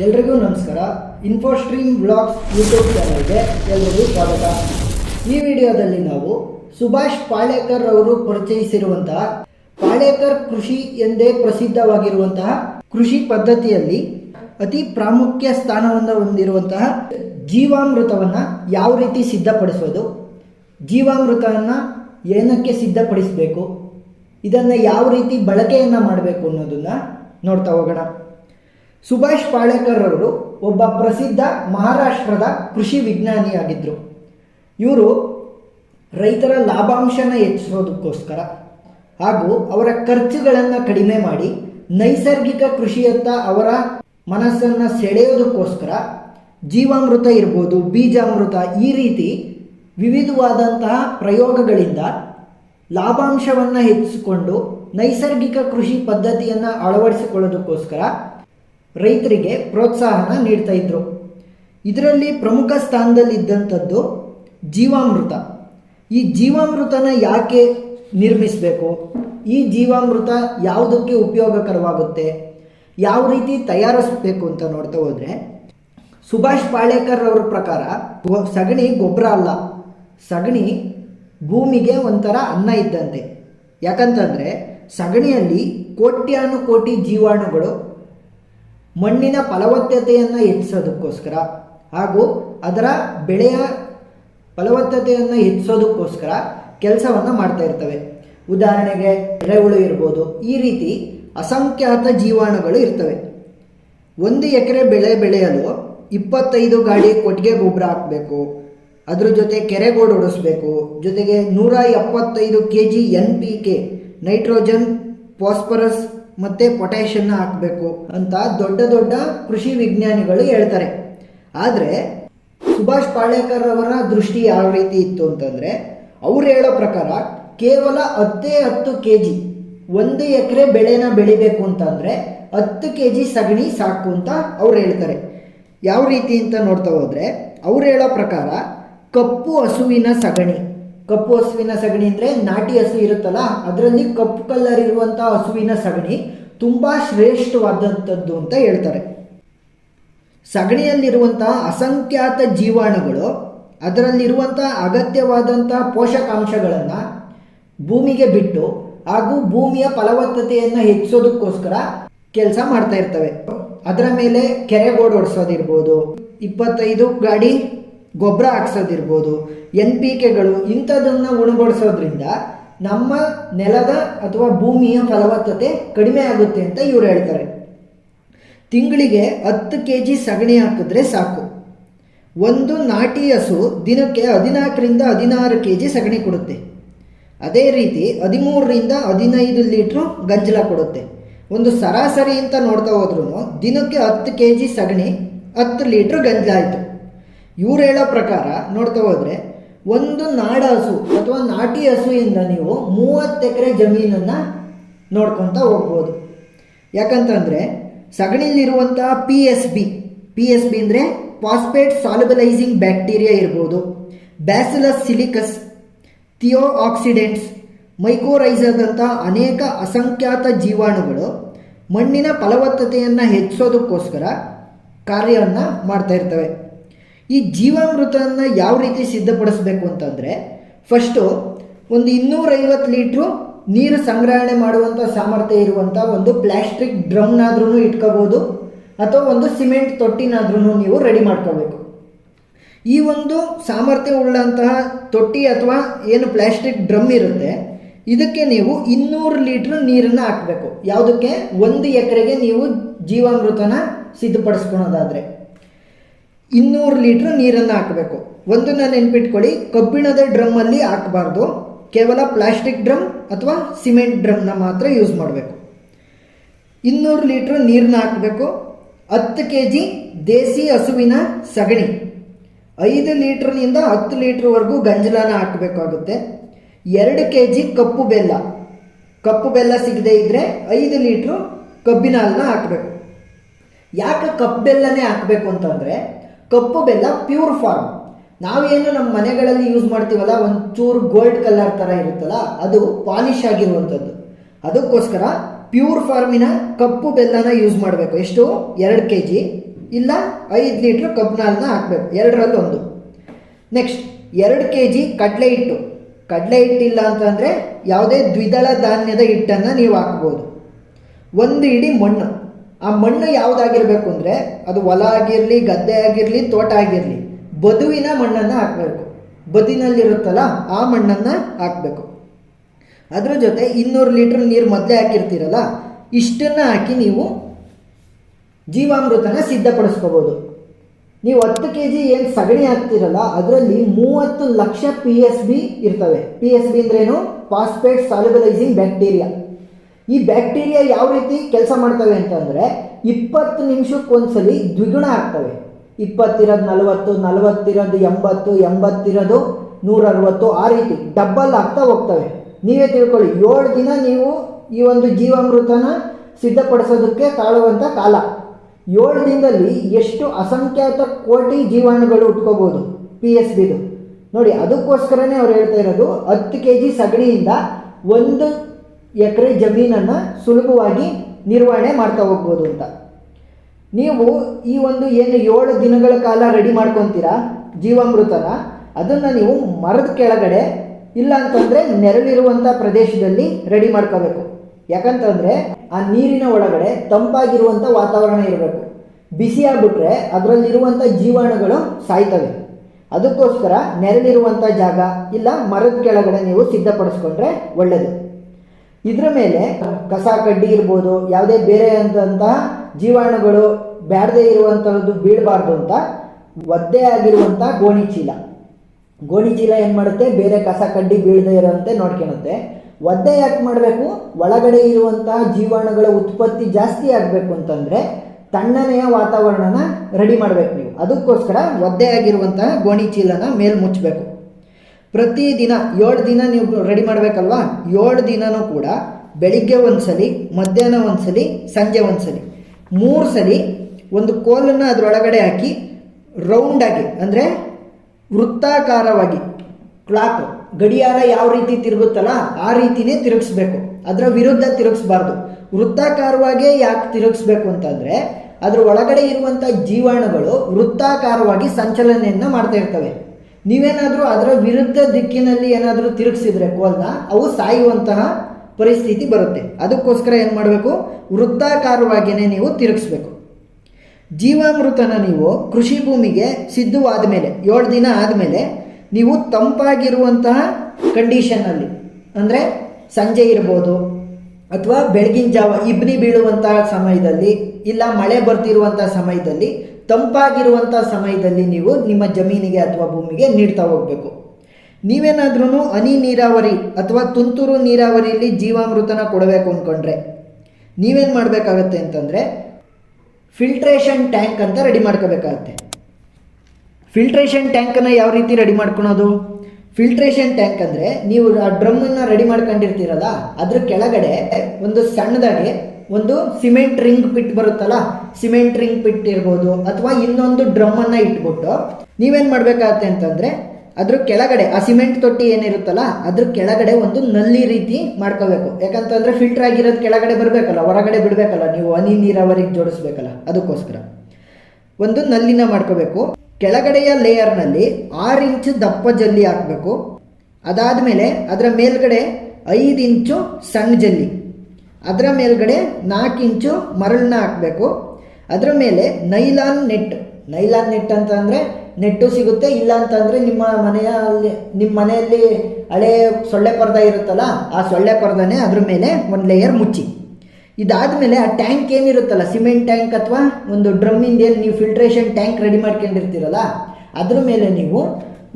ಎಲ್ರಿಗೂ ನಮಸ್ಕಾರ. ಇನ್ಫೋಸ್ಟ್ರೀಮ್ blogs YouTube ಚಾನಲ್ಗೆ ಎಲ್ಲರಿಗೂ ಸ್ವಾಗತ. ಈ ವಿಡಿಯೋದಲ್ಲಿ ನಾವು ಸುಭಾಷ್ ಪಾಳೇಕರ್ ಅವರು ಪರಿಚಯಿಸಿರುವಂತಹ ಪಾಳೇಕರ್ ಕೃಷಿ ಎಂದೇ ಪ್ರಸಿದ್ಧವಾಗಿರುವಂತಹ ಕೃಷಿ ಪದ್ಧತಿಯಲ್ಲಿ ಅತಿ ಪ್ರಾಮುಖ್ಯ ಸ್ಥಾನವನ್ನು ಹೊಂದಿರುವಂತಹ ಜೀವಾಮೃತವನ್ನು ಯಾವ ರೀತಿ ಸಿದ್ಧಪಡಿಸೋದು, ಜೀವಾಮೃತವನ್ನು ಏನಕ್ಕೆ ಸಿದ್ಧಪಡಿಸಬೇಕು, ಇದನ್ನು ಯಾವ ರೀತಿ ಬಳಕೆಯನ್ನು ಮಾಡಬೇಕು ಅನ್ನೋದನ್ನು ನೋಡ್ತಾ ಹೋಗೋಣ. ಸುಭಾಷ್ ಪಾಳೇಕರ್ ಅವರು ಒಬ್ಬ ಪ್ರಸಿದ್ಧ ಮಹಾರಾಷ್ಟ್ರದ ಕೃಷಿ ವಿಜ್ಞಾನಿಯಾಗಿದ್ದರು ಇವರು ರೈತರ ಲಾಭಾಂಶನ ಹೆಚ್ಚಿಸೋದಕ್ಕೋಸ್ಕರ ಹಾಗೂ ಅವರ ಖರ್ಚುಗಳನ್ನು ಕಡಿಮೆ ಮಾಡಿ ನೈಸರ್ಗಿಕ ಕೃಷಿಯತ್ತ ಅವರ ಮನಸ್ಸನ್ನು ಸೆಳೆಯೋದಕ್ಕೋಸ್ಕರ ಜೀವಾಮೃತ ಇರ್ಬೋದು, ಬೀಜಾಮೃತ ಈ ರೀತಿ ವಿವಿಧವಾದಂತಹ ಪ್ರಯೋಗಗಳಿಂದ ಲಾಭಾಂಶವನ್ನು ಹೆಚ್ಚಿಸಿಕೊಂಡು ನೈಸರ್ಗಿಕ ಕೃಷಿ ಪದ್ಧತಿಯನ್ನು ಅಳವಡಿಸಿಕೊಳ್ಳೋದಕ್ಕೋಸ್ಕರ ರೈತರಿಗೆ ಪ್ರೋತ್ಸಾಹನ ನೀಡ್ತಾ ಇದ್ರು. ಇದರಲ್ಲಿ ಪ್ರಮುಖ ಸ್ಥಾನದಲ್ಲಿದ್ದಂಥದ್ದು ಜೀವಾಮೃತ. ಈ ಜೀವಾಮೃತನ ಯಾಕೆ ನಿರ್ಮಿಸಬೇಕು? ಈ ಜೀವಾಮೃತ ಯಾವುದಕ್ಕೆ ಉಪಯೋಗಕರವಾಗುತ್ತೆ? ಯಾವ ರೀತಿ ತಯಾರಿಸಬೇಕು ಅಂತ ನೋಡ್ತಾ ಹೋದರೆ, ಸುಭಾಷ್ ಪಾಳೇಕರ್ ಅವರ ಪ್ರಕಾರ ಸಗಣಿ ಗೊಬ್ಬರ ಅಲ್ಲ. ಸಗಣಿ ಭೂಮಿಗೆ ಒಂಥರ ಅನ್ನ ಇದ್ದಂತೆ. ಯಾಕಂತಂದರೆ ಸಗಣಿಯಲ್ಲಿ ಕೋಟ್ಯಾನು ಕೋಟಿ ಜೀವಾಣುಗಳು ಮಣ್ಣಿನ ಫಲವತ್ತತೆಯನ್ನು ಹೆಚ್ಚಿಸೋದಕ್ಕೋಸ್ಕರ ಹಾಗೂ ಅದರ ಬೆಳೆಯ ಫಲವತ್ತತೆಯನ್ನು ಹೆಚ್ಚಿಸೋದಕ್ಕೋಸ್ಕರ ಕೆಲಸವನ್ನು ಮಾಡ್ತಾ ಇರ್ತವೆ. ಉದಾಹರಣೆಗೆ ಎರೆಹುಳು ಇರ್ಬೋದು, ಈ ರೀತಿ ಅಸಂಖ್ಯಾತ ಜೀವಾಣುಗಳು ಇರ್ತವೆ. ಒಂದು ಎಕರೆ ಬೆಳೆ ಬೆಳೆಯಲು ಇಪ್ಪತ್ತೈದು ಗಾಡಿ ಕೊಟ್ಟಿಗೆ ಗೊಬ್ಬರ ಹಾಕಬೇಕು, ಅದ್ರ ಜೊತೆ ಕೆರೆಗೋಡು ಹೊಡಿಸ್ಬೇಕು ಜೊತೆಗೆ ನೂರ ಎಪ್ಪತ್ತೈದು K G N P K, nitrogen, phosphorus ಮತ್ತು ಪೊಟ್ಯಾಷನ್ನ ಹಾಕಬೇಕು ಅಂತ ದೊಡ್ಡ ದೊಡ್ಡ ಕೃಷಿ ವಿಜ್ಞಾನಿಗಳು ಹೇಳ್ತಾರೆ. ಆದರೆ ಸುಭಾಷ್ ಪಾಳೇಕರ್ ಅವರ ದೃಷ್ಟಿ ಯಾವ ರೀತಿ ಇತ್ತು ಅಂತಂದರೆ, ಅವ್ರು ಹೇಳೋ ಪ್ರಕಾರ ಕೇವಲ ಹತ್ತೇ ಹತ್ತು ಕೆ ಜಿ ಒಂದು ಎಕರೆ ಬೆಳೆನ ಬೆಳಿಬೇಕು ಅಂತಂದರೆ ಹತ್ತು ಕೆ ಜಿ ಸಗಣಿ ಸಾಕು ಅಂತ ಅವ್ರು ಹೇಳ್ತಾರೆ. ಯಾವ ರೀತಿ ಅಂತ ನೋಡ್ತಾ ಹೋದರೆ, ಅವ್ರು ಹೇಳೋ ಪ್ರಕಾರ ಕಪ್ಪು ಹಸುವಿನ ಸಗಣಿ. ಕಪ್ಪು ಹಸುವಿನ ಸಗಣಿ ಅಂದರೆ ನಾಟಿ ಹಸು ಇರುತ್ತಲ್ಲ, ಅದರಲ್ಲಿ ಕಪ್ಪು ಕಲ್ಲರ್ ಇರುವಂಥ ಹಸುವಿನ ಸಗಣಿ ತುಂಬ ಶ್ರೇಷ್ಠವಾದಂಥದ್ದು ಅಂತ ಹೇಳ್ತಾರೆ. ಸಗಣಿಯಲ್ಲಿರುವಂತಹ ಅಸಂಖ್ಯಾತ ಜೀವಾಣುಗಳು ಅದರಲ್ಲಿರುವಂಥ ಅಗತ್ಯವಾದಂಥ ಪೋಷಕಾಂಶಗಳನ್ನು ಭೂಮಿಗೆ ಬಿಟ್ಟು ಹಾಗೂ ಭೂಮಿಯ ಫಲವತ್ತತೆಯನ್ನು ಹೆಚ್ಚಿಸೋದಕ್ಕೋಸ್ಕರ ಕೆಲಸ ಮಾಡ್ತಾ ಇರ್ತವೆ. ಅದರ ಮೇಲೆ ಕೆರೆ ಬೋರ್ಡ್ ಓಡಿಸೋದಿರ್ಬೋದು ಇಪ್ಪತ್ತೈದು ಗಾಡಿ ಗೊಬ್ಬರ ಹಾಕ್ಸೋದಿರ್ಬೋದು, ಎನ್ ಪಿ ಕೆಗಳು ಇಂಥದನ್ನು ಉಣಬಡಿಸೋದ್ರಿಂದ ನಮ್ಮ ನೆಲದ ಅಥವಾ ಭೂಮಿಯ ಫಲವತ್ತತೆ ಕಡಿಮೆ ಆಗುತ್ತೆ ಅಂತ ಇವರು ಹೇಳ್ತಾರೆ. ತಿಂಗಳಿಗೆ ಹತ್ತು ಕೆ ಜಿ ಸಗಣಿ ಹಾಕಿದ್ರೆ ಸಾಕು. ಒಂದು ನಾಟಿ ಹಸು ದಿನಕ್ಕೆ ಹದಿನಾಲ್ಕರಿಂದ ಹದಿನಾರು ಕೆ ಜಿ ಸಗಣಿ ಕೊಡುತ್ತೆ. ಅದೇ ರೀತಿ ಹದಿಮೂರರಿಂದ ಹದಿನೈದು ಲೀಟ್ರು ಗಂಜಲ ಕೊಡುತ್ತೆ. ಒಂದು ಸರಾಸರಿ ಅಂತ ನೋಡ್ತಾ ಹೋದ್ರೂ ದಿನಕ್ಕೆ ಹತ್ತು ಕೆ ಜಿ ಸಗಣಿ, ಹತ್ತು ಲೀಟ್ರ್ ಗಂಜಲ ಆಯಿತು. ಇವ್ರು ಹೇಳೋ ಪ್ರಕಾರ ನೋಡ್ತಾ ಹೋದರೆ ಒಂದು ನಾಡ ಹಸು ಅಥವಾ ನಾಟಿ ಹಸುವಿಂದ ನೀವು ಮೂವತ್ತು ಎಕರೆ ಜಮೀನನ್ನು ನೋಡ್ಕೊತ ಹೋಗ್ಬೋದು. ಯಾಕಂತಂದರೆ ಸಗಣಿಲಿರುವಂತಹ P S B P S B ಅಂದರೆ ಫಾಸ್ಫೇಟ್ ಸಾಲಬಲೈಸಿಂಗ್ ಬ್ಯಾಕ್ಟೀರಿಯಾ ಇರ್ಬೋದು. ಬ್ಯಾಸಿಲಸ್ ಸಿಲಿಕಸ್ ಥಿಯೋ ಆಕ್ಸಿಡೆಂಟ್ಸ್ ಮೈಕೋರೈಸದಂಥ ಅನೇಕ ಅಸಂಖ್ಯಾತ ಜೀವಾಣುಗಳು ಮಣ್ಣಿನ ಫಲವತ್ತತೆಯನ್ನು ಹೆಚ್ಚಿಸೋದಕ್ಕೋಸ್ಕರ ಕಾರ್ಯವನ್ನು ಮಾಡ್ತಾ ಇರ್ತವೆ. ಈ ಜೀವಾಮೃತವನ್ನು ಯಾವ ರೀತಿ ಸಿದ್ಧಪಡಿಸಬೇಕು ಅಂತಂದರೆ ಫಸ್ಟು ಒಂದು ಇನ್ನೂರೈವತ್ತು ಲೀಟ್ರು ನೀರು ಸಂಗ್ರಹಣೆ ಮಾಡುವಂಥ ಸಾಮರ್ಥ್ಯ ಇರುವಂಥ ಒಂದು ಪ್ಲಾಸ್ಟಿಕ್ ಡ್ರಮ್ನಾದ್ರೂ ಇಟ್ಕೋಬೋದು, ಅಥವಾ ಒಂದು ಸಿಮೆಂಟ್ ತೊಟ್ಟಿನಾದ್ರೂ ನೀವು ರೆಡಿ ಮಾಡ್ಕೋಬೇಕು. ಈ ಒಂದು ಸಾಮರ್ಥ್ಯ ಉಳ್ಳಂತಹ ತೊಟ್ಟಿ ಅಥವಾ ಏನು ಪ್ಲಾಸ್ಟಿಕ್ ಡ್ರಮ್ ಇರುತ್ತೆ, ಇದಕ್ಕೆ ನೀವು ಇನ್ನೂರು ಲೀಟ್ರ್ ನೀರನ್ನು ಹಾಕಬೇಕು. ಯಾವುದಕ್ಕೆ? ಒಂದು ಎಕರೆಗೆ ನೀವು ಜೀವಾಮೃತನ ಸಿದ್ಧಪಡಿಸ್ಕೊಳೋದಾದರೆ. ಇನ್ನೂರು ಲೀಟ್ರ್ ನೀರನ್ನು ಹಾಕಬೇಕು. ಒಂದನ್ನು ನೆನ್ಪಿಟ್ಕೊಳ್ಳಿ, ಕಬ್ಬಿಣದ ಡ್ರಮ್ಮಲ್ಲಿ ಹಾಕಬಾರ್ದು. ಕೇವಲ ಪ್ಲಾಸ್ಟಿಕ್ ಡ್ರಮ್ ಅಥವಾ ಸಿಮೆಂಟ್ ಡ್ರಮ್ನ ಮಾತ್ರ ಯೂಸ್ ಮಾಡಬೇಕು. ಇನ್ನೂರು ಲೀಟ್ರ್ ನೀರನ್ನ ಹಾಕಬೇಕು. ಹತ್ತು ಕೆ ಜಿ ದೇಸಿ ಹಸುವಿನ ಸಗಣಿ. ಐದು ಲೀಟ್ರ್ನಿಂದ ಹತ್ತು ಲೀಟ್ರ್ವರೆಗೂ ಗಂಜಲನ ಹಾಕಬೇಕಾಗುತ್ತೆ. ಎರಡು ಕೆ ಜಿ ಕಪ್ಪು ಬೆಲ್ಲ. ಕಪ್ಪು ಬೆಲ್ಲ ಸಿಗದೇ ಇದ್ದರೆ ಐದು ಲೀಟ್ರು ಕಬ್ಬಿನ ಹಾಲನ್ನ ಹಾಕಬೇಕು. ಯಾಕೆ ಕಪ್ಪು ಬೆಲ್ಲನೇ ಹಾಕಬೇಕು ಅಂತಂದರೆ ಕಪ್ಪು ಬೆಲ್ಲ ಪ್ಯೂರ್ ಫಾರ್ಮ್ ನಾವೇನು ನಮ್ಮ ಮನೆಗಳಲ್ಲಿ ಯೂಸ್ ಮಾಡ್ತೀವಲ್ಲ, ಒಂಚೂರು ಗೋಲ್ಡ್ ಕಲರ್ ಥರ ಇರುತ್ತಲ್ಲ, ಅದು ಪಾಲಿಶ್ ಆಗಿರುವಂಥದ್ದು. ಅದಕ್ಕೋಸ್ಕರ ಪ್ಯೂರ್ ಫಾರ್ಮಿನ ಕಪ್ಪು ಬೆಲ್ಲನ ಯೂಸ್ ಮಾಡಬೇಕು. ಎಷ್ಟು? ಎರಡು ಕೆ ಜಿ ಇಲ್ಲ, ಐದು ಲೀಟ್ರ್ ಕಬ್ಬು ಹಾಕಬೇಕು. ಎರಡರಲ್ಲಿ ಒಂದು. ನೆಕ್ಸ್ಟ್ ಎರಡು ಕೆ ಜಿ ಕಡಲೆ ಹಿಟ್ಟು. ಕಡಲೆ ಹಿಟ್ಟಿಲ್ಲ ಅಂತಂದರೆ ಯಾವುದೇ ದ್ವಿದಳ ಧಾನ್ಯದ ಹಿಟ್ಟನ್ನು ನೀವು ಹಾಕ್ಬೋದು. ಒಂದು ಇಡೀ ಮಣ್ಣು. ಆ ಮಣ್ಣು ಯಾವುದಾಗಿರಬೇಕು ಅಂದರೆ ಅದು ಹೊಲ ಆಗಿರಲಿ, ಗದ್ದೆ ಆಗಿರಲಿ, ತೋಟ ಆಗಿರಲಿ, ಬದುವಿನ ಮಣ್ಣನ್ನು ಹಾಕಬೇಕು. ಬದಿನಲ್ಲಿರುತ್ತಲ್ಲ ಆ ಮಣ್ಣನ್ನು ಹಾಕಬೇಕು. ಅದ್ರ ಜೊತೆ ಇನ್ನೂರು ಲೀಟ್ರ್ ನೀರು ಮೊದಲೇ ಹಾಕಿರ್ತೀರಲ್ಲ, ಇಷ್ಟನ್ನು ಹಾಕಿ ನೀವು ಜೀವಾಮೃತನ ಸಿದ್ಧಪಡಿಸ್ಕೋಬೋದು. ನೀವು ಹತ್ತು ಕೆ ಜಿ ಏನು ಸಗಣಿ ಹಾಕ್ತಿರಲ್ಲ, ಅದರಲ್ಲಿ ಮೂವತ್ತು ಲಕ್ಷ ಪಿ ಎಸ್ ಬಿ ಇರ್ತವೆ. ಪಿ ಎಸ್ ಬಿ ಅಂದ್ರೇನು ಫಾಸ್ಫೇಟ್ ಸಾಲ್ಯುಬಲೈಸಿಂಗ್ ಬ್ಯಾಕ್ಟೀರಿಯಾ ಈ ಬ್ಯಾಕ್ಟೀರಿಯಾ ಯಾವ ರೀತಿ ಕೆಲಸ ಮಾಡ್ತವೆ ಅಂತಂದರೆ ಇಪ್ಪತ್ತು ನಿಮಿಷಕ್ಕೊಂದ್ಸಲಿ ದ್ವಿಗುಣ ಆಗ್ತವೆ. ಇಪ್ಪತ್ತಿರೋದು ನಲವತ್ತು, ನಲವತ್ತಿರೋದು ಎಂಬತ್ತು, ಎಂಬತ್ತಿರೋದು ನೂರ ಅರವತ್ತು ಆ ರೀತಿ ಡಬ್ಬಲ್ ಆಗ್ತಾ ಹೋಗ್ತವೆ. ನೀವೇ ತಿಳ್ಕೊಳ್ಳಿ, ಏಳು ದಿನ ನೀವು ಈ ಒಂದು ಜೀವಾಮೃತನ ಸಿದ್ಧಪಡಿಸೋದಕ್ಕೆ ತಾಳುವಂಥ ಕಾಲ. ಏಳು ದಿನದಲ್ಲಿ ಎಷ್ಟು ಅಸಂಖ್ಯಾತ ಕೋಟಿ ಜೀವಾಣುಗಳು ಉಟ್ಕೋಬೋದು ಪಿ ಎಸ್ ಬಿದು ನೋಡಿ, ಅದಕ್ಕೋಸ್ಕರನೇ ಅವ್ರು ಹೇಳ್ತಾ ಇರೋದು, ಹತ್ತು ಕೆ ಜಿ ಸಗಣಿಯಿಂದ ಒಂದು ಎಕರೆ ಜಮೀನನ್ನು ಸುಲಭವಾಗಿ ನಿರ್ವಹಣೆ ಮಾಡ್ತಾ ಹೋಗ್ಬೋದು ಅಂತ. ನೀವು ಈ ಒಂದು ಏನು ಏಳು ದಿನಗಳ ಕಾಲ ರೆಡಿ ಮಾಡ್ಕೊತೀರಾ ಜೀವಾಮೃತನ, ಅದನ್ನು ನೀವು ಮರದ ಕೆಳಗಡೆ ಇಲ್ಲ ಅಂತಂದರೆ ನೆರಳಿರುವಂಥ ಪ್ರದೇಶದಲ್ಲಿ ರೆಡಿ ಮಾಡ್ಕೋಬೇಕು. ಯಾಕಂತಂದರೆ ಆ ನೀರಿನ ಒಳಗಡೆ ತಂಪಾಗಿರುವಂಥ ವಾತಾವರಣ ಇರಬೇಕು. ಬಿಸಿ ಅದರಲ್ಲಿರುವಂಥ ಜೀವಾಣುಗಳು ಸಾಯ್ತವೆ. ಅದಕ್ಕೋಸ್ಕರ ನೆರಳಿರುವಂಥ ಜಾಗ ಇಲ್ಲ ಮರದ ಕೆಳಗಡೆ ನೀವು ಸಿದ್ಧಪಡಿಸ್ಕೊಂಡ್ರೆ ಒಳ್ಳೆಯದು ಇದ್ರ ಮೇಲೆ ಕಸ ಕಡ್ಡಿ ಇರ್ಬೋದು, ಯಾವುದೇ ಬೇರೆ ಅಂತಹ ಜೀವಾಣುಗಳು ಬ್ಯಾಡದೇ ಇರುವಂಥದ್ದು ಬೀಳಬಾರ್ದು ಅಂತ ಒದ್ದೆ ಆಗಿರುವಂಥ ಗೋಣಿ ಚೀಲ ಗೋಣಿ ಚೀಲ ಏನು ಮಾಡುತ್ತೆ? ಬೇರೆ ಕಸ ಕಡ್ಡಿ ಬೀಳದೇ ಇರೋಂತೆ ನೋಡ್ಕೊಳುತ್ತೆ ಒದ್ದೆ ಯಾಕೆ ಮಾಡಬೇಕು? ಒಳಗಡೆ ಇರುವಂತಹ ಜೀವಾಣುಗಳ ಉತ್ಪತ್ತಿ ಜಾಸ್ತಿ ಆಗಬೇಕು ಅಂತಂದರೆ ತಣ್ಣನೆಯ ವಾತಾವರಣನ ರೆಡಿ ಮಾಡಬೇಕು ನೀವು. ಅದಕ್ಕೋಸ್ಕರ ಒದ್ದೆ ಆಗಿರುವಂತಹ ಗೋಣಿ ಚೀಲನ ಮೇಲೆ ಮುಚ್ಚಬೇಕು ಪ್ರತಿದಿನ ಏಳು ದಿನ ನೀವು ರೆಡಿ ಮಾಡಬೇಕಲ್ವಾ? ಏಳು ದಿನನೂ ಕೂಡ ಬೆಳಿಗ್ಗೆ ಒಂದ್ಸಲಿ, ಮಧ್ಯಾಹ್ನ ಒಂದ್ಸಲಿ, ಸಂಜೆ ಒಂದ್ಸಲಿ. ಮೂರು ಸಲಿ ಒಂದು ಕೋಲನ್ನು ಅದರೊಳಗಡೆ ಹಾಕಿ ರೌಂಡಾಗಿ ಅಂದರೆ ವೃತ್ತಾಕಾರವಾಗಿ ಕ್ಲಾಕ್ ಗಡಿಯಾರ ಯಾವ ರೀತಿ ತಿರುಗುತ್ತಲ್ಲ ಆ ರೀತಿನೇ ತಿರುಗಿಸ್ಬೇಕು. ಅದರ ವಿರುದ್ಧ ತಿರುಗಿಸ್ಬಾರ್ದು. ವೃತ್ತಾಕಾರವಾಗೇ ಯಾಕೆ ತಿರುಗಿಸ್ಬೇಕು ಅಂತಂದರೆ ಅದರ ಒಳಗಡೆ ಇರುವಂಥ ಜೀವಾಣುಗಳು ವೃತ್ತಾಕಾರವಾಗಿ ಸಂಚಲನೆಯನ್ನು ಮಾಡ್ತಾ ಇರ್ತವೆ. ನೀವೇನಾದರೂ ಅದರ ವಿರುದ್ಧ ದಿಕ್ಕಿನಲ್ಲಿ ಏನಾದರೂ ತಿರುಗಿಸಿದ್ರೆ ಕೋಲ್ನ, ಅವು ಸಾಯುವಂತಹ ಪರಿಸ್ಥಿತಿ ಬರುತ್ತೆ. ಅದಕ್ಕೋಸ್ಕರ ಏನು ಮಾಡಬೇಕು? ವೃತ್ತಾಕಾರವಾಗಿಯೇ ನೀವು ತಿರುಗಿಸ್ಬೇಕು. ಜೀವಾಮೃತನ ನೀವು ಕೃಷಿ ಭೂಮಿಗೆ ಸಿದ್ಧವಾದ ಮೇಲೆ, ಏಳು ದಿನ ಆದಮೇಲೆ ನೀವು ತಂಪಾಗಿರುವಂತಹ ಕಂಡೀಷನಲ್ಲಿ ಅಂದರೆ ಸಂಜೆ ಇರ್ಬೋದು, ಅಥವಾ ಬೆಳಗಿನ ಜಾವ, ಇಬ್ನಿ ಬೀಳುವಂತಹ ಸಮಯದಲ್ಲಿ, ಇಲ್ಲ ಮಳೆ ಬರ್ತಿರುವಂಥ ಸಮಯದಲ್ಲಿ ತಂಪಾಗಿರುವಂಥ ಸಮಯದಲ್ಲಿ ನೀವು ನಿಮ್ಮ ಜಮೀನಿಗೆ ಅಥವಾ ಭೂಮಿಗೆ ನೀಡ್ತಾ ಹೋಗಬೇಕು. ನೀವೇನಾದ್ರೂ ಹನಿ ನೀರಾವರಿ ಅಥವಾ ತುಂತುರು ನೀರಾವರಿಯಲ್ಲಿ ಜೀವಾಮೃತನ ಕೊಡಬೇಕು ಅಂದ್ಕೊಂಡ್ರೆ ನೀವೇನು ಮಾಡಬೇಕಾಗತ್ತೆ ಅಂತಂದರೆ ಫಿಲ್ಟ್ರೇಷನ್ ಟ್ಯಾಂಕ್ ಅಂತ ರೆಡಿ ಮಾಡ್ಕೋಬೇಕಾಗತ್ತೆ. ಫಿಲ್ಟ್ರೇಷನ್ ಟ್ಯಾಂಕನ್ನು ಯಾವ ರೀತಿ ರೆಡಿ ಮಾಡ್ಕೊಳೋದು? ಫಿಲ್ಟ್ರೇಷನ್ ಟ್ಯಾಂಕ್ ಅಂದರೆ ನೀವು ಆ ಡ್ರಮ್ಮನ್ನು ರೆಡಿ ಮಾಡ್ಕೊಂಡಿರ್ತೀರಲ್ಲ, ಅದ್ರ ಕೆಳಗಡೆ ಒಂದು ಸಣ್ಣದಾಗಿ ಒಂದು ಸಿಮೆಂಟ್ ರಿಂಗ್ ಪಿಟ್ ಬರುತ್ತಲ್ಲ, ಸಿಮೆಂಟ್ ರಿಂಗ್ ಪಿಟ್ ಇರ್ಬೋದು ಅಥವಾ ಇನ್ನೊಂದು ಡ್ರಮ್ಮನ್ನು ಇಟ್ಬಿಟ್ಟು ನೀವೇನು ಮಾಡಬೇಕಾಗತ್ತೆ ಅಂತಂದರೆ ಅದ್ರ ಕೆಳಗಡೆ, ಆ ಸಿಮೆಂಟ್ ತೊಟ್ಟಿ ಏನಿರುತ್ತಲ್ಲ, ಅದ್ರ ಕೆಳಗಡೆ ಒಂದು ನಲ್ಲಿ ರೀತಿ ಮಾಡ್ಕೋಬೇಕು. ಯಾಕಂತಂದ್ರೆ ಫಿಲ್ಟರ್ ಆಗಿರೋದು ಕೆಳಗಡೆ ಬರಬೇಕಲ್ಲ, ಹೊರಗಡೆ ಬಿಡಬೇಕಲ್ಲ, ನೀವು ಹನಿ ನೀರಾವರಿಗೆ ಜೋಡಿಸ್ಬೇಕಲ್ಲ, ಅದಕ್ಕೋಸ್ಕರ. ಒಂದು ನಲ್ಲಿನ ಮಾಡ್ಕೋಬೇಕು. ಕೆಳಗಡೆಯ ಲೇಯರ್ನಲ್ಲಿ ಆರು ಇಂಚು ದಪ್ಪ ಜಲ್ಲಿ ಹಾಕಬೇಕು. ಅದಾದಮೇಲೆ ಅದರ ಮೇಲ್ಗಡೆ ಐದು ಇಂಚು ಸಣ್ಣ ಜಲ್ಲಿ. ಅದರ ಮೇಲ್ಗಡೆ ನಾಲ್ಕು ಇಂಚು ಮರಳನ್ನ ಹಾಕಬೇಕು. ಅದರ ಮೇಲೆ ನೈಲಾನ್ ನೆಟ್. ನೈಲಾನ್ ನೆಟ್ ಅಂತ ಅಂದರೆ ನೆಟ್ಟು ಸಿಗುತ್ತೆ, ಇಲ್ಲ ಅಂತಂದರೆ ನಿಮ್ಮ ಮನೆಯಲ್ಲಿ ನಿಮ್ಮ ಮನೆಯಲ್ಲಿ ಹಳೆ ಸೊಳ್ಳೆ ಪರ್ದ ಇರುತ್ತಲ್ಲ, ಆ ಸೊಳ್ಳೆ ಪರ್ದನೇ ಅದ್ರ ಮೇಲೆ ಒಂದು ಲೇಯರ್ ಮುಚ್ಚಿ. ಇದಾದ ಮೇಲೆ ಆ ಟ್ಯಾಂಕ್ ಏನಿರುತ್ತಲ್ಲ ಸಿಮೆಂಟ್ ಟ್ಯಾಂಕ್ ಅಥವಾ ಒಂದು ಡ್ರಮ್ಮಿಂದ ಏನು ನೀವು ಫಿಲ್ಟ್ರೇಷನ್ ಟ್ಯಾಂಕ್ ರೆಡಿ ಮಾಡ್ಕೊಂಡಿರ್ತೀರಲ್ಲ, ಅದ್ರ ಮೇಲೆ ನೀವು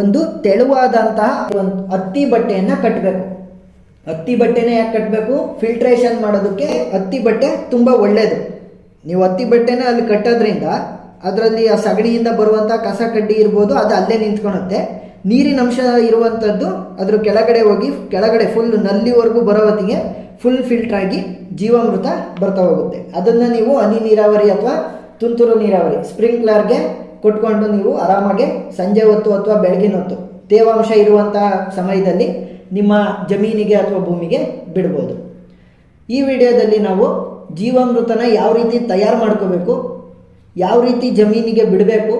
ಒಂದು ತೆಳುವಾದಂತಹ ಒಂದು ಹತ್ತಿ ಬಟ್ಟೆಯನ್ನು ಕಟ್ಟಬೇಕು ಹತ್ತಿ ಬಟ್ಟೆನೇ ಯಾಕೆ ಕಟ್ಟಬೇಕು ಫಿಲ್ಟ್ರೇಷನ್ ಮಾಡೋದಕ್ಕೆ ಹತ್ತಿ ಬಟ್ಟೆ ತುಂಬ ಒಳ್ಳೆಯದು ನೀವು ಹತ್ತಿ ಬಟ್ಟೆನ ಅಲ್ಲಿ ಕಟ್ಟೋದ್ರಿಂದ ಅದರಲ್ಲಿ ಆ ಸಗಣಿಯಿಂದ ಬರುವಂಥ ಕಸ ಕಡ್ಡಿ ಇರ್ಬೋದು, ಅದು ಅಲ್ಲೇ ನಿಂತ್ಕೊಳುತ್ತೆ. ನೀರಿನ ಅಂಶ ಇರುವಂಥದ್ದು ಅದ್ರ ಕೆಳಗಡೆ ಹೋಗಿ, ಕೆಳಗಡೆ ಫುಲ್ ನಲ್ಲಿವರೆಗೂ ಬರೋ ಹೊತ್ತಿಗೆ ಫುಲ್ ಫಿಲ್ಟರ್ ಆಗಿ ಜೀವಾಮೃತ ಬರ್ತಾ ಹೋಗುತ್ತೆ. ಅದನ್ನು ನೀವು ಹನಿ ನೀರಾವರಿ ಅಥವಾ ತುಂತುರು ನೀರಾವರಿ ಸ್ಪ್ರಿಂಕ್ಲರ್ಗೆ ಕೊಟ್ಕೊಂಡು ನೀವು ಆರಾಮಾಗಿ ಸಂಜೆ ಹೊತ್ತು ಅಥವಾ ಬೆಳಗಿನ ಹೊತ್ತು ತೇವಾಂಶ ಇರುವಂಥ ಸಮಯದಲ್ಲಿ ನಿಮ್ಮ ಜಮೀನಿಗೆ ಅಥವಾ ಭೂಮಿಗೆ ಬಿಡ್ಬೋದು. ಈ ವಿಡಿಯೋದಲ್ಲಿ ನಾವು ಜೀವಾಮೃತನ ಯಾವ ರೀತಿ ತಯಾರು ಮಾಡ್ಕೋಬೇಕು, ಯಾವ ರೀತಿ ಜಮೀನಿಗೆ ಬಿಡಬೇಕು,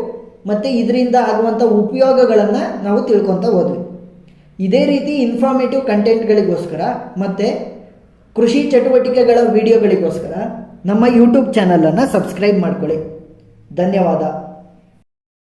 ಮತ್ತು ಇದರಿಂದ ಆಗುವಂಥ ಉಪಯೋಗಗಳನ್ನು ನಾವು ತಿಳ್ಕೊತ ಹೋದ್ವಿ. ಇದೇ ರೀತಿ ಇನ್ಫಾರ್ಮೇಟಿವ್ ಕಂಟೆಂಟ್ಗಳಿಗೋಸ್ಕರ ಮತ್ತು ಕೃಷಿ ಚಟುವಟಿಕೆಗಳ ವಿಡಿಯೋಗಳಿಗೋಸ್ಕರ ನಮ್ಮ ಯೂಟ್ಯೂಬ್ ಚಾನಲನ್ನು ಸಬ್ಸ್ಕ್ರೈಬ್ ಮಾಡ್ಕೊಳ್ಳಿ. ಧನ್ಯವಾದ.